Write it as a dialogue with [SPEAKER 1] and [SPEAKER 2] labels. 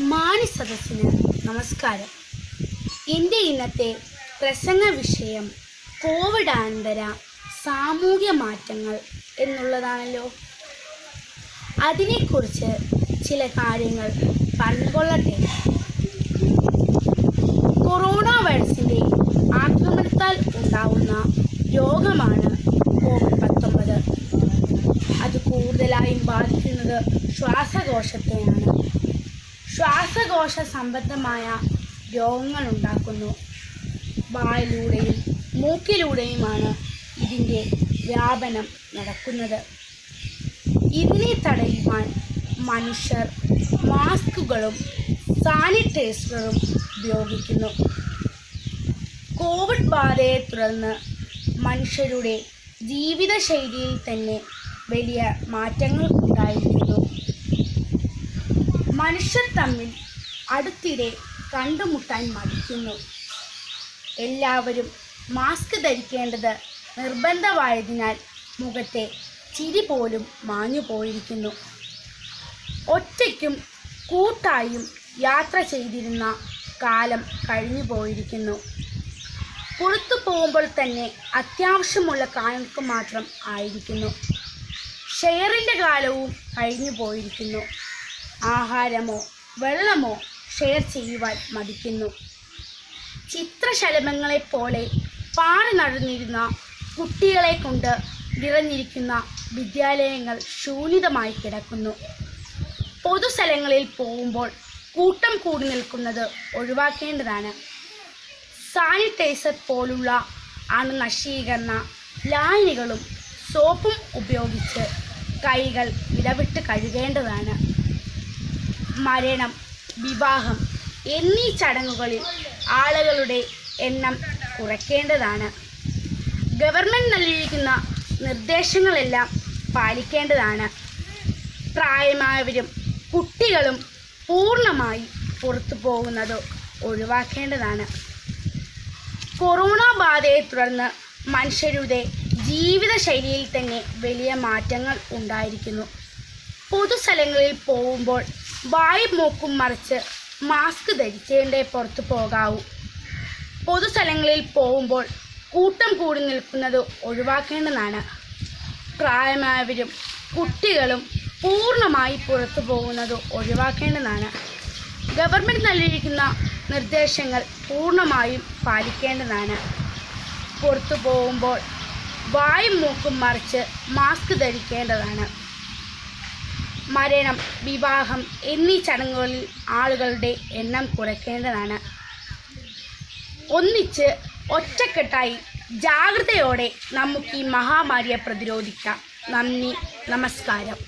[SPEAKER 1] മാന്യ സദസ്സിന് നമസ്കാരം. എന്റെ ഇന്നത്തെ പ്രസംഗ വിഷയം കോവിഡാനന്തര സാമൂഹ്യ മാറ്റങ്ങൾ എന്നുള്ളതാണല്ലോ. അതിനെക്കുറിച്ച് ചില കാര്യങ്ങൾ പറഞ്ഞുകൊള്ളട്ടെ കൊറോണ വൈറസിന്റെ ആക്രമണത്താൽ ഉണ്ടാവുന്ന രോഗമാണ് കോവിഡ് പത്തൊമ്പത്. അത് കൂടുതലായും ബാധിക്കുന്നത് ശ്വാസകോശത്തെയാണ്. ശ്വാസകോശ സംബന്ധമായ രോഗങ്ങൾ ഉണ്ടാക്കുന്നു. വായിലൂടെയും മൂക്കിലൂടെയുമാണ് ഇതിന്റെ വ്യാപനം നടക്കുന്നത്. ഇതിനെ തടയുവാൻ മനുഷ്യർ മാസ്കുകളും സാനിറ്റൈസറുകളും ഉപയോഗിക്കുന്നു. കോവിഡ് ബാധയെ തുടർന്ന് മനുഷ്യരുടെ ജീവിതശൈലിയിൽ തന്നെ വലിയ മാറ്റങ്ങൾ ഉണ്ടായിരിക്കുന്നു മനുഷ്യർ തമ്മിൽ അടുത്തിടെ കണ്ടുമുട്ടാൻ മടിക്കുന്നു. എല്ലാവരും മാസ്ക് ധരിക്കേണ്ടത് നിർബന്ധമായതിനാൽ മുഖത്തെ ചിരി പോലും മാഞ്ഞു പോയിരിക്കുന്നു. ഒറ്റയ്ക്കും കൂട്ടായും യാത്ര ചെയ്തിരുന്ന കാലം കഴിഞ്ഞു പോയിരിക്കുന്നു. പുറത്തു പോകുമ്പോൾ തന്നെ അത്യാവശ്യമുള്ള കാലങ്ങൾക്ക് മാത്രം ആയിരിക്കുന്നു. ഷെയറിന്റെ കാലവും കഴിഞ്ഞു പോയിരിക്കുന്നു. ആഹാരമോ വെള്ളമോ ഷെയർ ചെയ്യുവാൻ മടിക്കുന്നു. ചിത്രശലഭങ്ങളെപ്പോലെ പാറി നടന്നിരുന്ന കുട്ടികളെ കൊണ്ട് നിറഞ്ഞിരിക്കുന്ന വിദ്യാലയങ്ങൾ ശൂന്യതമായി കിടക്കുന്നു. പൊതുസ്ഥലങ്ങളിൽ പോകുമ്പോൾ കൂട്ടം കൂടി നിൽക്കുന്നത് ഒഴിവാക്കേണ്ടതാണ്. സാനിറ്റൈസർ പോലുള്ള അണുനശീകരണ ലായനികളും സോപ്പും ഉപയോഗിച്ച് കൈകൾ ഇടവിട്ട് കഴുകേണ്ടതാണ്. മരണം വിവാഹം എന്നീ ചടങ്ങുകളിൽ ആളുകളുടെ എണ്ണം കുറയ്ക്കേണ്ടതാണ്. ഗവൺമെന്റ് നൽകിയിരിക്കുന്ന നിർദ്ദേശങ്ങളെല്ലാം പാലിക്കേണ്ടതാണ്. പ്രായമായവരും കുട്ടികളും പൂർണമായി പുറത്തു പോകുന്നത് ഒഴിവാക്കേണ്ടതാണ്. കൊറോണ ബാധയെ തുടർന്ന് മനുഷ്യരുടെ ജീവിതശൈലിയിൽ തന്നെ വലിയ മാറ്റങ്ങൾ ഉണ്ടായിരിക്കുന്നു. പൊതുസ്ഥലങ്ങളിൽ പോകുമ്പോൾ വായു മൂക്കും മറിച്ച് മാസ്ക് ധരിച്ചേണ്ടേ പുറത്തു പോകാവൂ. പൊതുസ്ഥലങ്ങളിൽ പോകുമ്പോൾ കൂട്ടം കൂടി നിൽക്കുന്നത് ഒഴിവാക്കേണ്ടതാണ്. പ്രായമായവരും കുട്ടികളും പൂർണമായി പുറത്തു പോകുന്നത് ഒഴിവാക്കേണ്ടതാണ്. ഗവൺമെന്റ് നൽകിയിരിക്കുന്ന നിർദ്ദേശങ്ങൾ പൂർണമായും പാലിക്കേണ്ടതാണ്. പുറത്തു പോകുമ്പോൾ വായും മൂക്കും മറിച്ച് മാസ്ക് ധരിക്കേണ്ടതാണ്. മരണം വിവാഹം എന്നീ ചടങ്ങുകളിൽ ആളുകളുടെ എണ്ണം കുറയ്ക്കേണ്ടതാണ്. ഒന്നിച്ച് ഒറ്റക്കെട്ടായി ജാഗ്രതയോടെ നമുക്ക് ഈ മഹാമാരിയെ പ്രതിരോധിക്കാം. നന്ദി നമസ്കാരം.